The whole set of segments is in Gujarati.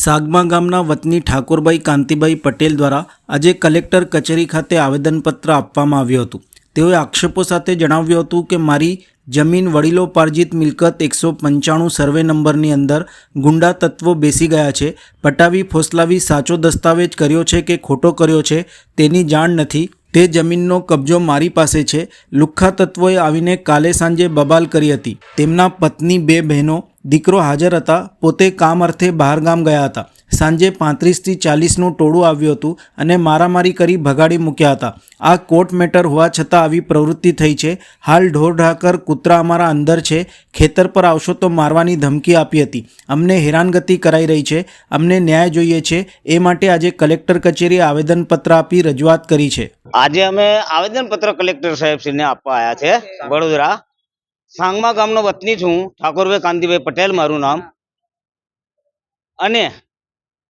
સાગમા ગામના વતની ઠાકોરભાઈ કાંતિભાઈ પટેલ દ્વારા આજે કલેક્ટર કચેરી ખાતે આવેદનપત્ર આપવામાં આવ્યું હતું. તેઓએ આક્ષેપો સાથે જણાવ્યું હતું કે મારી જમીન વડીલોપાર્જિત મિલકત એકસો પંચાણું સર્વે નંબરની અંદર ગુંડા તત્વો બેસી ગયા છે, પટાવી ફોસલાવી સાચો દસ્તાવેજ કર્યો છે કે ખોટો કર્યો છે તેની જાણ નથી, તે જમીનનો કબજો મારી પાસે છે, લુખ્ખા તત્વોએ આવીને કાલે સાંજે બબાલ કરી હતી. તેમના પત્ની બે બહેનો દીકરો હાજર હતા, પોતે કામ અર્થે બહારગામ ગયા હતા. સાંજે પાંત્રીસથી ચાલીસનું ટોળું આવ્યું હતું અને મારામારી કરી ભગાડી મૂક્યા હતા. આ કોર્ટ મેટર હોવા છતાં આવી પ્રવૃત્તિ થઈ છે. હાલ ઢોર ઢાકર કૂતરા અમારા અંદર છે. ખેતર પર આવશો તો મારવાની ધમકી આપી હતી. અમને હેરાનગતિ કરાઈ રહી છે. અમને ન્યાય જોઈએ છે. એ માટે આજે કલેક્ટર કચેરીએ આવેદનપત્ર આપી રજૂઆત કરી છે. આજે અમે આવેદનપત્ર કલેક્ટર સાહેબશ્રીને આપવા આવ્યા છે, વડોદરા. સાંગમા ગામનો વતની છું ઠાકોરભાઈ કાંતિભાઈ પટેલ મારું નામ. અને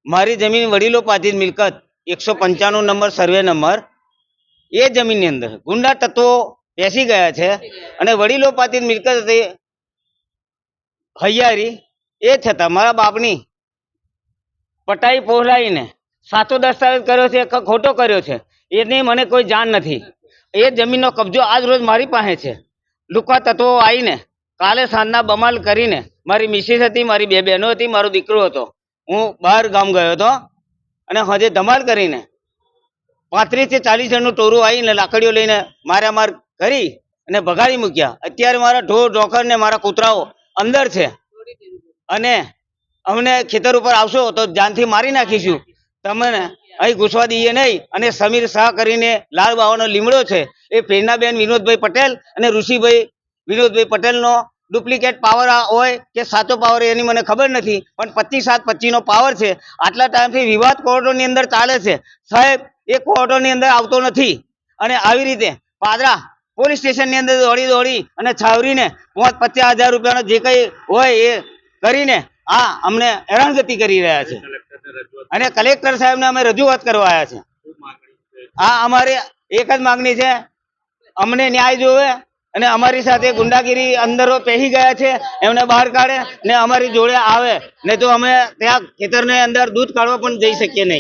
મારી જમીન વડીલો પાથી મિલકત એકસો પંચાણું નંબર સર્વે નંબર એ જમીનની અંદર. ગુંડા તત્વો બેસી ગયા છે અને વડીલો પાથી મિલકત હતી હૈયારી. એ છતાં મારા બાપની પટાઈ પહોંચાઈને સાચો દસ્તાવેજ કર્યો છે ખોટો કર્યો છે એની મને કોઈ જાણ નથી. એ જમીનનો કબજો આજ રોજ મારી પાસે છે. લુકા તત્વો આવીને કાલે સાંજના બમાલ કરીને મારી મિસિસ હતી, મારી બે બહેનો હતી, મારો દીકરો હતો. હું બહાર ગામ ગયો હતો અને હજે ધમાલ કરીને પાંત્રીસથી ચાલીસ જણનું ટોરું આવીને લાકડીઓ લઈને માર્યા માર કરી અને ભગાડી મૂક્યા. અત્યારે મારા ઢોર ઢોકર ને મારા કૂતરાઓ અંદર છે. અને અમને ખેતર ઉપર આવશો તો જાનથી મારી નાખીશું. તમને અહીં ઘૂસવા દઈએ નહીં. અને સમીર શાહ કરીને લાલ બાવાનો લીમડો છે. એ પ્રેરણાબેન વિનોદભાઈ પટેલ અને ઋષિભાઈ વિનોદભાઈ પટેલનો ડુપ્લિકેટ પાવર હોય કે સાચો પાવર એની મને ખબર નથી, પણ પચીસ સાત પચીસનો પાવર છે. આટલા ટાઈમથી વિવાદ કોર્ટોની અંદર ચાલે છે. સાહેબ, એ કોર્ટોની અંદર આવતો નથી. અને આવી રીતે પાદરા પોલીસ સ્ટેશનની અંદર દોડી દોડી અને છાવરીને પાંચ પચાસ હજાર રૂપિયાનો જે કંઈ હોય એ કરીને આ અમને હેરાનગતિ કરી રહ્યા છે. અને કલેક્ટર સાહેબને અમે રજૂઆત કરવા આવ્યા છે. આ અમારે એક જ માંગણી છે અમને ન્યાય જોવે અને અમારી સાથે ગુંડાગીરી અંદરો પહેરી ગયા છે, એમને બહાર કાઢે ને અમારી જોડે આવે. ને તો અમે ત્યાં ખેતરને અંદર દૂધ કાઢવા પણ જઈ શકીએ નહીં.